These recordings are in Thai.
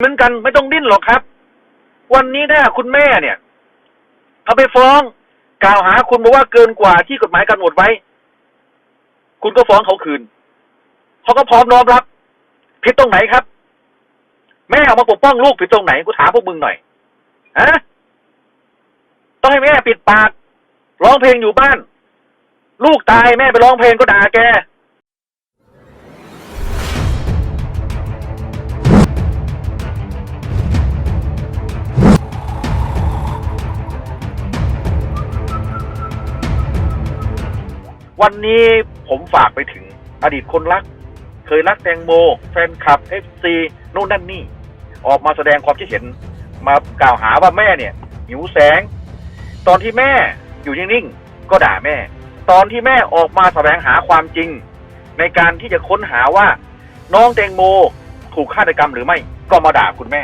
เหมือนกันไม่ต้องดิ้นหรอกครับ วันนี้ถ้าคุณแม่เนี่ยเอาไปฟ้องกล่าวหาคุณบอกว่าเกินกว่าที่กฎหมายกำหนดไว้ คุณก็ฟ้องเขาคืนเขาก็พร้อมน้อมรับ ผิดตรงไหนครับ แม่เอามาปกป้องลูกผิดตรงไหนกูถามพวกมึงหน่อยฮะต้องให้แม่ปิดปาก ร้องเพลงอยู่บ้าน ลูกตายแม่ไปร้องเพลงก็ด่าแก วันนี้ผมฝากไปถึงอดีตคนรัก เคยรักแตงโม แฟนคลับเอฟซีนู่นนั่นนี่ ออกมาแสดงความคิดเห็นมากล่าวหาว่าแม่เนี่ย หิวแสง ตอนที่แม่อยู่นิ่งๆก็ด่าแม่ ตอนที่แม่ออกมาแสวงหาความจริง ในการที่จะค้นหาว่า น้องแตงโมถูกฆาตกรรมหรือไม่ก็มาด่าคุณแม่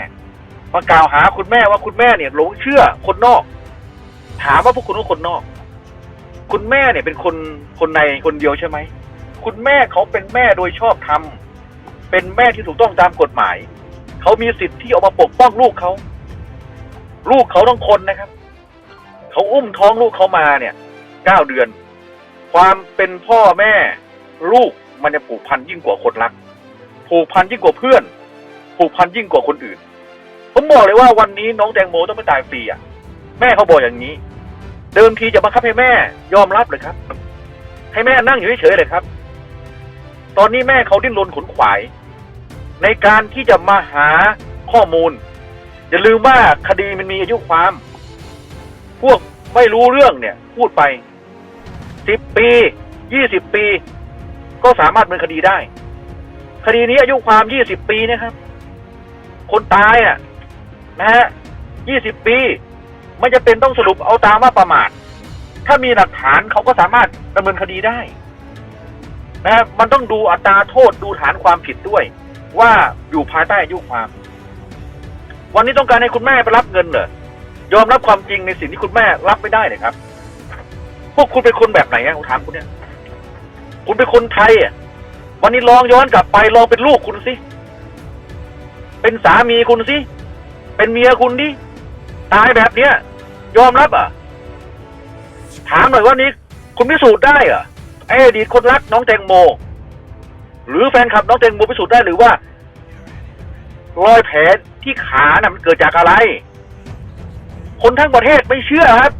มากล่าวหาคุณแม่ว่าคุณแม่เนี่ยหลงเชื่อคนนอก ถามว่าพวกคุณว่าคนนอก คุณแม่เนี่ยเป็นคนคนในคนเดียวใช่ไหม คุณแม่เขาเป็นแม่โดยชอบธรรมเป็นแม่ที่ถูกต้องตามกฎหมาย เขามีสิทธิ์ที่ออกมาปกป้องลูกเขา ลูกเขาต้องคนนะครับ เขาอุ้มท้องลูกเขามาเนี่ยเก้าเดือน ความเป็นพ่อแม่ ลูกมันจะผูกพันยิ่งกว่าคนรัก ผูกพันยิ่งกว่าเพื่อน ผูกพันยิ่งกว่าคนอื่น ผมบอกเลยว่าวันนี้น้องแตงโมต้องไม่ตายฟรีอะ แม่เขาบอกอย่างนี้ เดิมทีจะบังคับให้แม่ ยอมรับเลยครับ ให้แม่นั่งอยู่เฉยๆเลยครับ ตอนนี้แม่เขาดิ้นรนขนขวาย ในการที่จะมาหาข้อมูล อย่าลืมว่าคดีมันมีอายุความ พวกไม่รู้เรื่องเนี่ย พูดไปสิบปียี่สิบปี ก็สามารถเป็นคดีได้ คดีนี้อายุความยี่สิบปีนะครับ คนตายอะ นะฮะยี่สิบปี ไม่จะเป็นต้องสรุปเอาตามว่าประมาท ถ้ามีหลักฐานเขาก็สามารถดำเนินคดีได้นะมันต้องดูอัตราโทษดูฐานความผิดด้วย ว่าอยู่ภายใต้อายุความ วันนี้ต้องการให้คุณแม่ไปรับเงินเหรอยอมรับความจริงในสิ่งที่คุณแม่รับไม่ได้เลยครับ พวกคุณเป็นคนแบบไหนอะผมถามคุณเนี่ย คุณเป็นคนไทยอะวันนี้ลองย้อนกลับไปลองเป็นลูกคุณสิ เป็นสามีคุณสิ เป็นเมียคุณดิ ตายแบบเนี้ยยอมรับอะ ถามหน่อยว่านี้ คุณพิสูจน์ได้เหรอะไอ้อดีตคนรักน้องแตงโม หรือแฟนคลับน้องแตงโมพิสูจน์ได้หรือว่า รอยแผลที่ขาน่ะมันเกิดจากอะไร คนทั้งประเทศไม่เชื่อครับ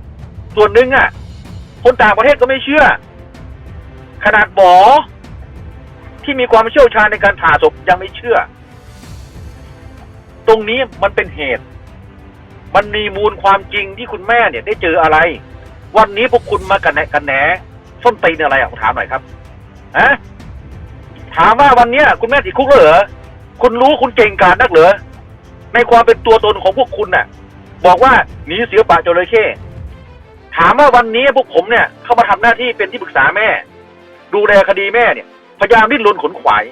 ส่วนหนึ่งอะ คนต่างประเทศก็ไม่เชื่อ ขนาดหมอที่มีความเชี่ยวชาญในการผ่าศพยังไม่เชื่อ ตรงนี้มันเป็นเหตุ มันมีมูลความจริงที่คุณแม่เนี่ยได้เจออะไร วันนี้พวกคุณมากันแหนกันแหนส้นตีนอะไรอะผมถามหน่อยครับฮะถามว่าวันเนี้ย คุณแม่ติดคุกแล้วเหรอคุณรู้คุณเก่งกาจนักเหรอในความเป็นตัวตนของพวกคุณน่ะ บอกว่าหนีเสือป่าจระเข้ถามว่าวันนี้พวกผมเนี่ย เข้ามาทำหน้าที่เป็นที่ปรึกษาแม่ ดูแลคดีแม่เนี่ย พยายามดิ้นรนขนขวาย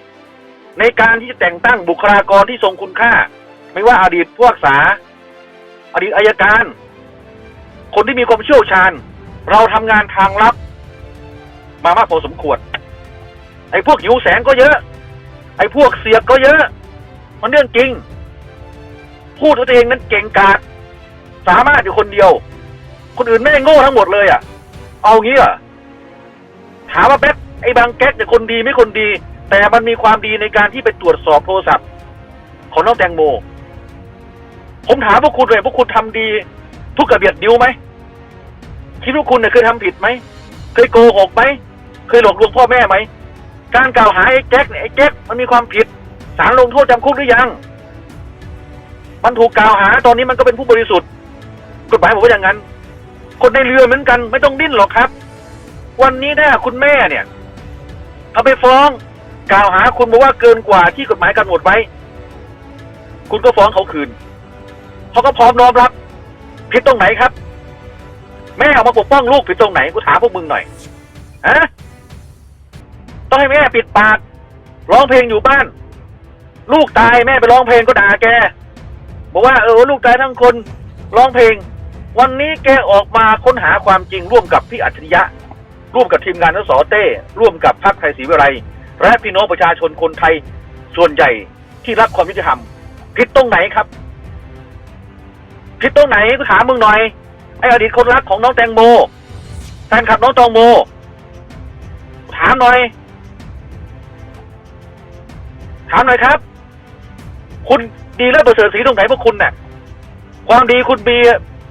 ในการที่จะแต่งตั้งบุคลากรที่ทรงคุณค่า ไม่ว่าอดีตผู้รักษา อดีตอายการ คนที่มีความเชี่ยวชาญ เราทำงานทางลับ มามากพอสมควร ไอ้พวกหิวแสงก็เยอะ ไอ้พวกเสียบก็เยอะ มันเรื่องจริง พูดตัวเองนั้นเก่งกาจสามารถอยู่คนเดียว คนอื่นไม่งโง่ทั้งหมดเลยอะ เอางี้อะถามว่าแป๊บไอ้บางแก๊กเนี่ยคนดีไม่คนดี แต่มันมีความดีในการที่ไปตรวจสอบโทรศัพท์ของน้องแตงโม ผมถามพวกคุณเลยพวกคุณทำดี ทุกกระเบียดนิ้วไหมคิดว่าคุณเนี่ยเคยทำผิดไหมเคยโกหกไหมเคยหลอกลวงพ่อแม่ไหมการกล่าวหาไอ้แจ็คเนี่ยไอ้แจ็คมันมีความผิดศาลลงโทษจำคุกหรือยัง มันถูกกล่าวหาตอนนี้มันก็เป็นผู้บริสุทธิ์ กฎหมายบอกว่าอย่างนั้น คนในเรือเหมือนกัน ไม่ต้องดิ้นหรอกครับ วันนี้ถ้าคุณแม่เนี่ยเอาไปฟ้องกล่าวหาคุณบอกว่าเกินกว่าที่กฎหมายกำหนดไว้ คุณก็ฟ้องเขาคืน เขาก็พร้อมน้อมรับ ผิดตรงไหนครับ แม่ออกมาปกป้องลูกผิดตรงไหนกูถามพวกมึงหน่อยฮะต้องให้แม่ปิดปากร้องเพลงอยู่บ้าน ลูกตายแม่ไปร้องเพลงก็ด่าแกบอกว่าเออลูกตายทั้งคนร้องเพลง วันนี้แกออกมาค้นหาความจริงร่วมกับพี่อัจฉริยะ ร่วมกับทีมงานนสเต้ร่วมกับพรรคไทยศรีวิไลและพี่น้องประชาชนคนไทยส่วนใหญ่ที่รักความยุติธรรมผิดตรงไหนครับ ผิดตรงไหนก็ถามมึงหน่อย ไอ้อดีตคนรักของน้องแตงโมแฟนคลับน้องตองโมถามหน่อย ถามหน่อยครับ คุณดีและประเสริฐสีตรงไหนพวกคุณน่ะความดีคุณมี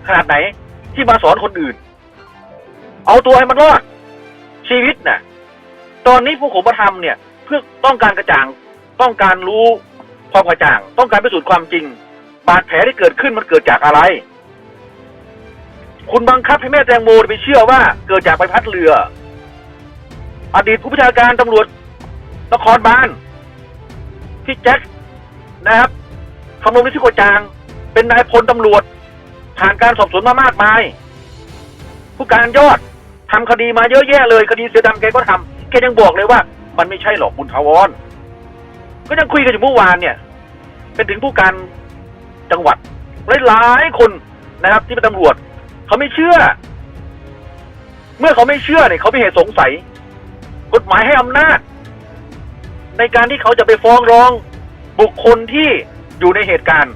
ขนาดไหน ที่มาสอนคนอื่น เอาตัวให้มันรอด ชีวิตน่ะ ตอนนี้พวกผมมาทำเนี่ย เพื่อต้องการกระจ่าง ต้องการรู้ความกระจ่าง ต้องการพิสูจน์ความจริง บาดแผลที่เกิดขึ้นมันเกิดจากอะไร คุณบังคับให้แม่แตงโมไปเชื่อว่าเกิดจากใบพัดเรือ อดีตผู้บัญชาการตำรวจนครบาลพี่แจ็คนะครับคำนวณนิชิโกจาง เป็นนายพลตำรวจ ผ่านการสอบสวนมามากมาย ผู้การยอดทำคดีมาเยอะแยะเลยคดีเสือดำแกก็ทำแกยังบอกเลยว่า มันไม่ใช่หรอกบุญทาวรก็ยังคุยกันอยู่เมื่อวานเนี่ย เป็นถึงผู้การ จังหวัดหลายๆคนนะครับที่เป็นตำรวจเขาไม่เชื่อ เมื่อเขาไม่เชื่อเนี่ยเขาไม่เหตุสงสัย กฎหมายให้อำนาจ ในการที่เขาจะไปฟ้องร้องบุคคลที่อยู่ในเหตุการณ์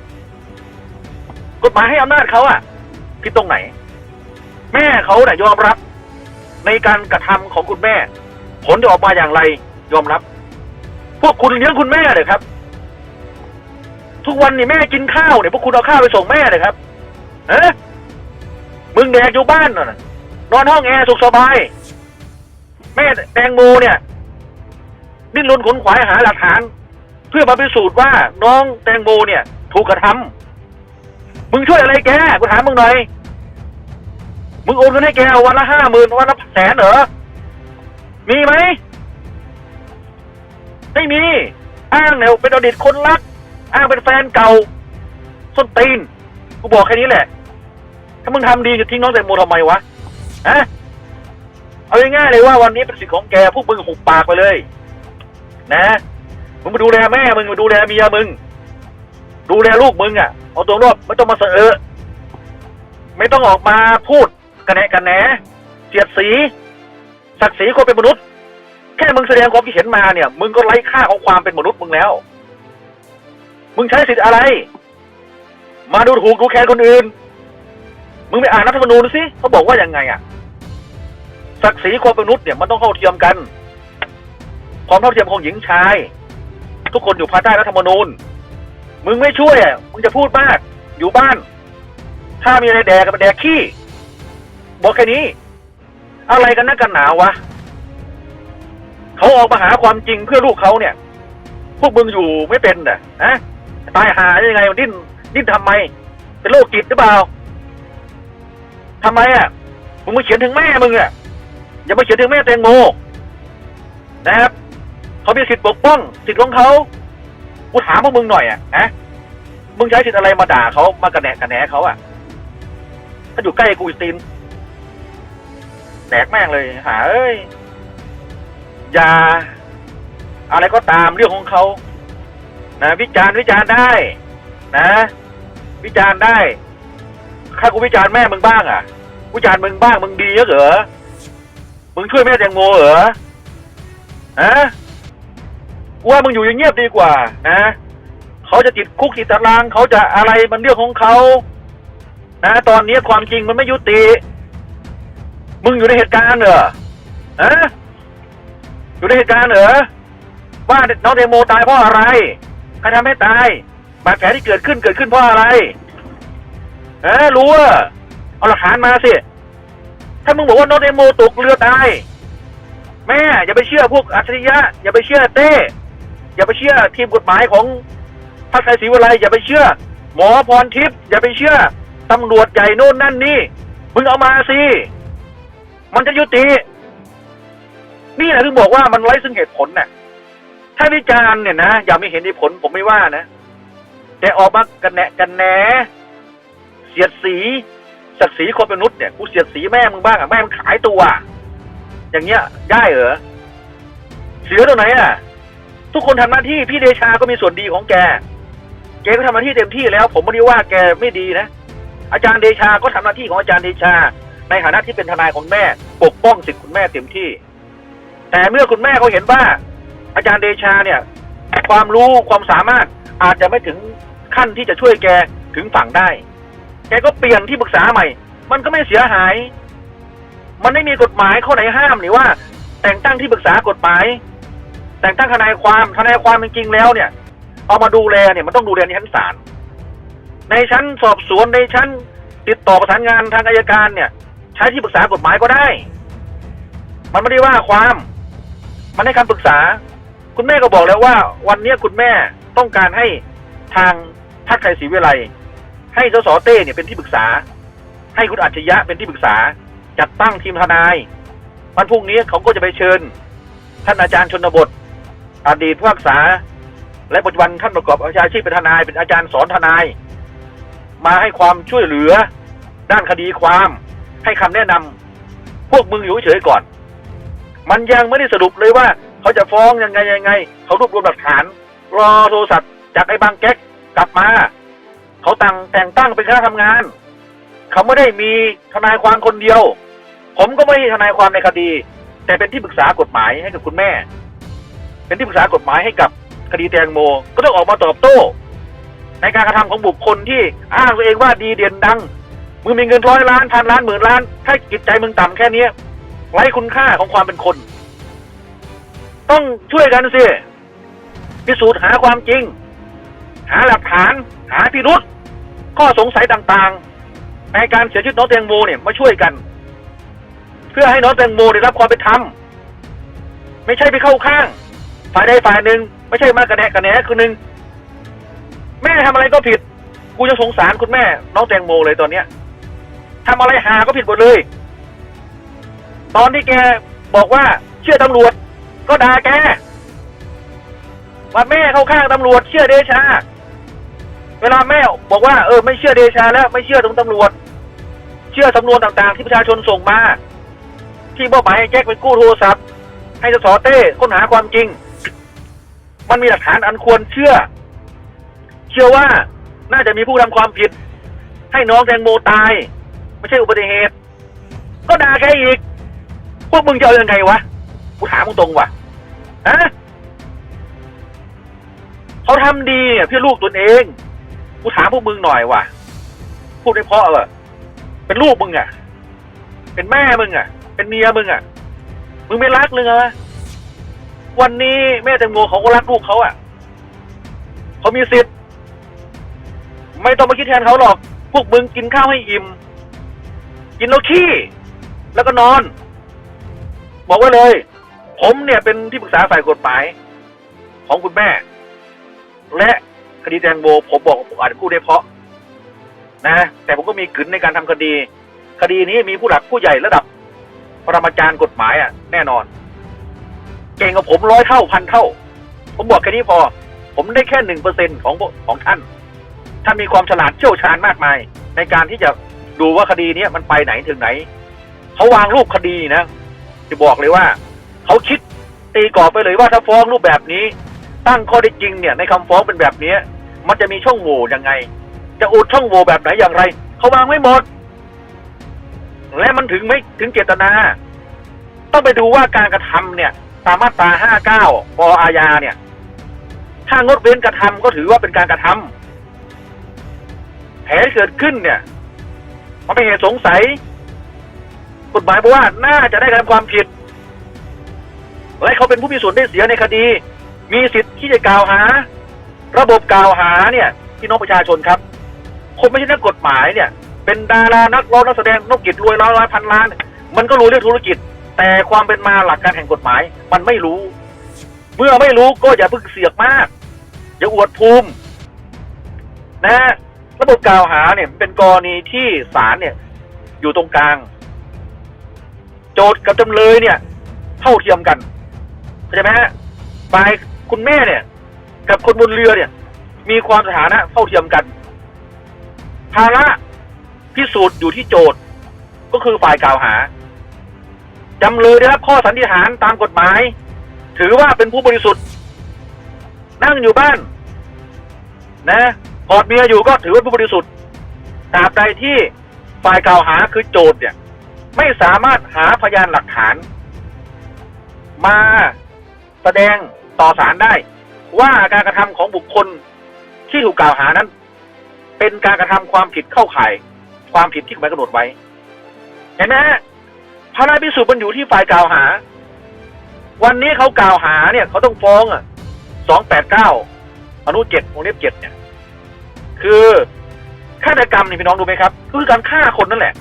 กฎหมายให้อำนาจเขาอะผิดตรงไหน แม่เขาเนี่ยยอมรับ ในการกระทำของคุณแม่ ผลจะออกมาอย่างไร ยอมรับ พวกคุณเลี้ยงคุณแม่เลยครับ ทุกวันนี่แม่กินข้าวเนี่ยพวกคุณเอาข้าวไปส่งแม่เลยครับเอะมึงแดกอยู่บ้านน่ะนอนห้องแอร์สุขสบาย แม่แตงโมเนี่ย ดิ้นรนขนขวายหาหลักฐาน เพื่อมาพิสูจน์ว่าน้องแตงโมเนี่ย ถูกกระทำมึงช่วยอะไรแกกูถามมึงหน่อยมึงโอนเงินให้แกวันละห้าหมื่นวันละแสนเหรอ มีไหม ไม่มี อ้างเนี่ยเป็นอดีตคนรัก อ้างเป็นแฟนเก่าส้นตีนกูบอกแค่นี้แหละ ถ้ามึงทำดีจะทิ้งน้องแตงโมทำไมวะฮะเอาง่ายๆเลยว่าวันนี้เป็นสิทธิ์ของแกพวกมึงหุบปากไปเลย นะมึงมาดูแลแม่มึงมาดูแลเมียมึง ดูแลลูกมึงอะเอาตัวรอดไม่ต้องมาเสอเอไม่ต้องออกมาพูดกันแหนกันแหนเสียดสี ศักดิ์ศรีคนเป็นมนุษย์ แค่มึงแสดงความคิดเห็นมาเนี่ย มึงก็ไร้ค่าของความเป็นมนุษย์มึงแล้ว มึงใช้สิทธิ์อะไร มาดูถูกดูแคลนคนอื่น มึงไปอ่านรัฐธรรมนูญดูสิเขาบอกว่ายังไงอะศักดิ์ศรีความเป็นมนุษย์เนี่ยมันต้องเท่าเทียมกัน ความเท่าเทียมของหญิงชาย ทุกคนอยู่ภายใต้รัฐธรรมนูญ มึงไม่ช่วยอะมึงจะพูดมาก อยู่บ้าน ถ้ามีอะไรแดกก็ไปแดกขี้บอกแค่นี้ อะไรกันนักกันหนาวะเขาออกมาหาความจริงเพื่อลูกเขาเนี่ย พวกมึงอยู่ไม่เป็นน่ะนะ ตายหายังไงมันดิ้นดิ้นทำไม เป็นโรคจิตหรือเปล่าทำไมอะมึงมาเขียนถึงแม่มึงอะอย่ามาเขียนถึงแม่แตงโมนะครับเขามีสิทธิ์ปกป้อง สิทธิ์ของเขากูถามพวกมึงหน่อยอะนะมึงใช้สิทธิ์อะไรมาด่าเขามากระแหนกระแหนเขาอะถ้าอยู่ใกล้กูอีกตีนแตกแม่งเลย หาเอ้ยอย่าอะไรก็ตามเรื่องของเขา นะวิจารณ์วิจารณ์ได้ นะ วิจารณ์ได้ถ้ากูวิจารณ์แม่มึงบ้างอะวิจารณ์มึงบ้างมึงดีเหรอมึงช่วยแม่แตงโมเหรอฮะกูว่ามึงอยู่อย่างเงียบดีกว่า นะเขาจะติดคุกติดตารางเขาจะอะไรมันเรื่องของเขานะตอนนี้ความจริงมันไม่ยุติ มึงอยู่ในเหตุการณ์เหรอฮะอยู่ในเหตุการณ์เหรอว่าน้องแตงโมตายเพราะอะไร รทำให้ตายบาดแผลที่เกิดขึ้นเกิดขึ้นเพราะอะไร เออรู้ว่าเอาหลักฐานมาสิ ถ้ามึงบอกว่าน้องแตงโมตกเรือตาย แม่อย่าไปเชื่อพวกอัจฉริยะ อย่าไปเชื่อเต้ อย่าไปเชื่อทีมกฎหมายของพรรคไทยศรีวิไลอย่าไปเชื่อ หมอพรทิพย์อย่าไปเชื่อตำรวจใหญ่โน่นนั่นนี่ มึงเอามาสิ มันจะยุติ นี่แหละถึงบอกว่ามันไร้ซึ่งเหตุผลน่ะ ถ้าวิจารณ์เนี่ยนะอย่าไม่เห็นเหตุผลผมไม่ว่านะแต่ออกมากันแหนกันแหนเสียดสีศักดิ์ศรีคนเป็นมนุษย์เนี่ยกูเสียดสีแม่มึงบ้างอะแม่มึงขายตัว อย่างเงี้ยได้เหรอเสือตรงไหนอะ ทุกคนทำหน้าที่พี่เดชาก็มีส่วนดีของแกแกก็ทำหน้าที่เต็มที่แล้ว ผมไม่ได้ว่าแกไม่ดีนะอาจารย์เดชาก็ทำหน้าที่ของอาจารย์เดชา ในฐานะที่เป็นทนายของแม่ ปกป้องสิทธิคุณแม่เต็มที่ แต่เมื่อคุณแม่เขาเห็นว่า อาจารย์เดชาเนี่ย ความรู้ความสามารถอาจจะไม่ถึงขั้นที่จะช่วยแกถึงฝั่งได้ แกก็เปลี่ยนที่ปรึกษาใหม่ มันก็ไม่เสียหาย มันไม่มีกฎหมายข้อไหนห้ามนี่ว่า แต่งตั้งที่ปรึกษากฎหมาย แต่งตั้งทนายความทนายความจริงๆแล้วเนี่ย เอามาดูแลเนี่ยมันต้องดูแลในชั้นศาลในชั้นสอบสวนในชั้น ติดต่อประสานงานทางอายการเนี่ย ใช้ที่ปรึกษากฎหมายก็ได้ มันไม่ได้ว่าความ มันให้คำปรึกษา คุณแม่ก็บอกแล้วว่า วันนี้คุณแม่ต้องการให้ทางพรรคไทยศรีวิไลย์ให้สสเต้เนี่ยเป็นที่ปรึกษา ให้คุณอัจฉริยะเป็นที่ปรึกษา จัดตั้งทีมทนายวันพรุ่งนี้เขาก็จะไปเชิญ ท่านอาจารย์ชนบท อดีตผู้พิพากษา และปัจจุบันท่านประกอบอาชีพเป็นทนายเป็นอาจารย์สอนทนาย มาให้ความช่วยเหลือ ด้านคดีความ ให้คำแนะนำพวกมึงอยู่เฉยก่อน มันยังไม่ได้สรุปเลยว่า เขาจะฟ้องยังไงยังไง เขารวบรวมหลักฐาน รอโทรศัพท์จากไอ้บางแก๊กกลับมา เขาตั้งแต่งตั้งเป็นคณะทำงาน เขาไม่ได้มีทนายความคนเดียว ผมก็ไม่ใช่ทนายความในคดี แต่เป็นที่ปรึกษากฎหมายให้กับคุณแม่ เป็นที่ปรึกษากฎหมายให้กับคดีแตงโม ก็ต้องออกมาตอบโต้ ในการกระทำของบุคคลที่อ้างตัวเองว่าดีเด่นดังมึงมีเงินร้อยล้านพันล้านหมื่นล้าน ถ้าจิตใจมึงต่ำแค่เนี้ยไร้คุณค่าของความเป็นคน ต้องช่วยกันสิพิสูจน์หาความจริง หาหลักฐาน หาพิรุษข้อสงสัยต่างๆ ในการเสียชีวิตน้องแตงโมเนี่ยมาช่วยกัน เพื่อให้น้องแตงโมได้รับความเป็นธรรมไม่ใช่ไปเข้าข้าง ฝ่ายใดฝ่ายหนึ่งไม่ใช่มากระแนะกระแหนคือหนึ่งแม่ทำอะไรก็ผิด กูจะสงสารคุณแม่ น้องแตงโมเลยตอนเนี้ยทำอะไรหาก็ผิดหมดเลย ตอนที่แกบอกว่าเชื่อตำรวจ ก็ด่าแกว่าแม่เข้าข้างตำรวจเชื่อเดชา เวลาแม่บอกว่าเออไม่เชื่อเดชาแล้วไม่เชื่อตรงตำรวจ เชื่อสำนวนต่างๆ ที่ประชาชนส่งมา ที่มอบหมายให้แจ็คไปกู้โทรศัพท์ ให้สสเต้ค้นหาความจริง มันมีหลักฐานอันควรเชื่อ เชื่อว่าน่าจะมีผู้ทำความผิด ให้น้องแตงโมตาย ไม่ใช่อุบัติเหตุ ก็ด่าแกอีก พวกมึงจะเอายังไงวะกูถามมึงตรงว่ะ ฮะเขาทำดีเนี่ยเพื่อลูกตนเอง กูถามพวกมึงหน่อยว่ะ พูดได้เพราะเหรอเป็นลูกมึงอะ่ะ เป็นแม่มึงอะ่ะ เป็นเมียมึงอะ่ะ มึงไม่รักเลยเหรอวันนี้แม่แตงโมเขาก็รักลูกเขาอะ่ะ เขามีสิทธิ์ ไม่ต้องมาคิดแทนเขาหรอก พวกมึงกินข้าวให้อิ่ม กินแล้วขี้ แล้วก็นอน บอกไว้เลย ผมเนี่ยเป็นที่ปรึกษาฝ่ายกฎหมาย ของคุณแม่ และคดีแตงโมผมบอกผมอาจจะพูดได้เพราะ นะ แต่ผมก็มีกึนในการทำคดี คดีนี้มีผู้หลักผู้ใหญ่ระดับปรมาจารย์กฎหมายอะ แน่นอน เก่งกว่าผมร้อยเท่าพันเท่า ผมบอกแค่นี้พอ ผมได้แค่หนึ่งเปอร์เซ็นของของท่าน ท่านมีความฉลาดเชี่ยวชาญมากมาย ในการที่จะดูว่าคดีเนี้ยมันไปไหนถึงไหน เขาวางรูปคดีนะ จะบอกเลยว่า เขาคิดตีกรอบไปเลยว่าถ้าฟ้องรูปแบบนี้ ตั้งข้อได้จริงเนี่ยในคำฟ้องเป็นแบบนี้ มันจะมีช่องโหว่ยังไง จะอุดช่องโหว่แบบไหนอย่างไรเขาวางไว้หมด และมันถึงไม่ถึงเจตนา ต้องไปดูว่าการกระทำเนี่ย ตามมาตราห้าเก้าปออาญาเนี่ย ถ้างดเว้นกระทำก็ถือว่าเป็นการกระทำแผลที่เกิดขึ้นเนี่ย มันเป็นเหตุสงสัย กฎหมายบอกว่าน่าจะได้กระทำความผิด และเขาเป็นผู้มีส่วนได้เสียในคดี มีสิทธิ์ที่จะกล่าวหา ระบบกล่าวหาเนี่ยพี่น้องประชาชนครับ คนไม่ใช่นักกฎหมายเนี่ย เป็นดารานักร้องนักแสดงนักกิจรวยร้อยร้อยพันล้าน มันก็รู้เรื่องธุรกิจ แต่ความเป็นมาหลักการแห่งกฎหมาย มันไม่รู้ เมื่อไม่รู้ก็อย่าเพิ่งเสียกมาก อย่าอวดภูมิ นะ ระบบกล่าวหาเนี่ย เป็นกรณีที่ศาลเนี่ย อยู่ตรงกลาง โจทย์กับจำเลยเนี่ย เท่าเทียมกัน เข้าใจไหมฮะฝ่ายคุณแม่เนี่ย กับคนบนเรือเนี่ย มีความสถานะเท่าเทียมกัน ภาระพิสูจน์อยู่ที่โจทย์ก็คือฝ่ายกล่าวหาจำเลยได้รับข้อสันนิษฐานตามกฎหมาย ถือว่าเป็นผู้บริสุทธิ์ นั่งอยู่บ้าน นะกอดเมียอยู่ก็ถือว่าผู้บริสุทธิ์ตราบใดที่ฝ่ายกล่าวหาคือโจทย์เนี่ย ไม่สามารถหาพยานหลักฐาน มา แสดงต่อศาลได้ ว่าการกระทำของบุคคลที่ถูกกล่าวหานั้น เป็นการกระทำความผิดเข้าข่าย ความผิดที่กฎหมายกำหนดไว้ เห็นไหมฮะพระราชพิสูจน์มันอยู่ที่ฝ่ายกล่าวหา วันนี้เขากล่าวหาเนี่ยเขาต้องฟ้องอะสองแปดเก้าอนุเจ็ดวงเล็บเจ็ดเนี่ย คือฆาตกรรมนี่พี่น้องดูไหมครับ ก็คือการฆ่าคนนั่นแหละ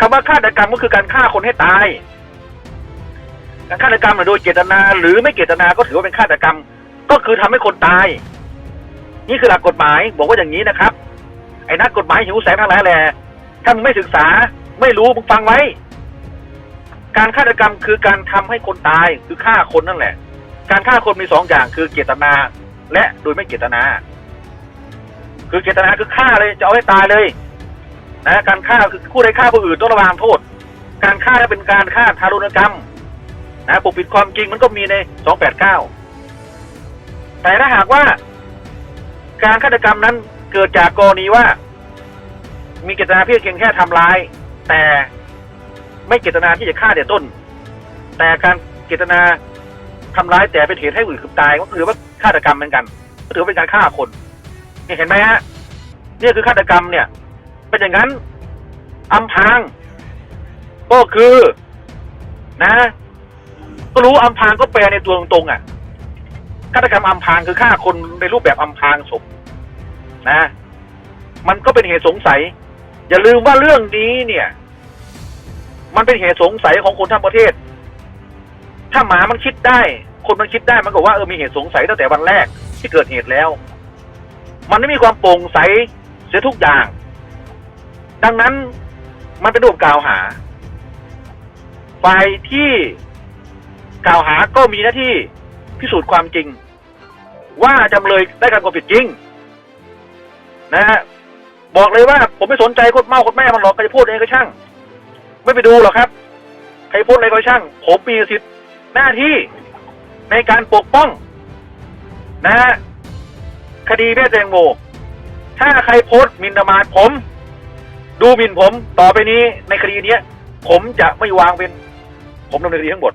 คำว่าฆาตกรรมก็คือการฆ่าคนให้ตาย การฆาตกรรมโดยเจตนา หรือไม่เจตนาก็ถือว่าเป็นฆาตกรรม ก็คือทำให้คนตาย นี่คือหลักกฎหมายบอกว่าอย่างนี้นะครับ ไอ้นักกฎหมายหิวแสงทั้งหลายแหละถ้ามึงไม่ศึกษาไม่รู้มึงฟังไว้ การฆาตกรรมคือการทำให้คนตายคือฆ่าคนนั่นแหละ การฆ่าคนมีสองอย่างคือเจตนา และโดยไม่เจตนา คือเจตนาคือฆ่าเลยจะเอาให้ตายเลย นะ การฆ่าคือผู้ใดฆ่าผู้อื่นต้องระวางโทษ การฆ่าเป็นการฆ่าทารุณกรรม นะปกปิดความจริงมันก็มีในสองแปดเก้าแต่ถ้าหากว่า การฆาตกรรมนั้นเกิดจากกรณีว่า มีเจตนาเพียงเพียงแค่ทำร้าย แต่ไม่เจตนาที่จะฆ่าแต่ยต้น แต่การเจตนาทำร้ายแต่เป็นเหตุให้อื่นถึงตายก็ถือว่าฆาตกรรมเหมือนกันก็ถือว่าเป็นการฆ่าคนนี่เห็นไหมฮะนี่คือฆาตกรรมเนี่ย เป็นอย่างนั้นอำพางก็คือนะ ก็รู้อำพรางก็แปลในตัวตรงๆอะฆาตกรรมอำพรางคือฆ่าคนในรูปแบบอำพรางศพนะ มันก็เป็นเหตุสงสัย อย่าลืมว่าเรื่องนี้เนี่ย มันเป็นเหตุสงสัยของคนทั้งประเทศ ถ้าหมามันคิดได้ คนมันคิดได้มันก็ว่าเออมีเหตุสงสัยตั้งแต่วันแรกที่เกิดเหตุแล้ว มันไม่มีความโปร่งใสเสียทุกอย่าง ดังนั้นมันเป็นรูปกล่าวหาฝ่ายที่ กล่าวหาก็มีหน้าที่พิสูจน์ความจริง ว่าจำเลยได้การกระทำผิดจริง นะฮะบอกเลยว่าผมไม่สนใจคนเมาคนแม่มันหรอกใครจะพูดเองก็ช่าง ไม่ไปดูหรอกครับ ใครพูดอะไรก็ช่าง ผมมีสิทธิ์หน้าที่ในการปกป้อง นะฮะคดีแม่แตงโมถ้าใครโพสต์มินประมาทผม ดูหมิ่นผมต่อไปนี้ในคดีเนี้ย ผมจะไม่วางเป็น ผมดำเนินคดีทั้งหมด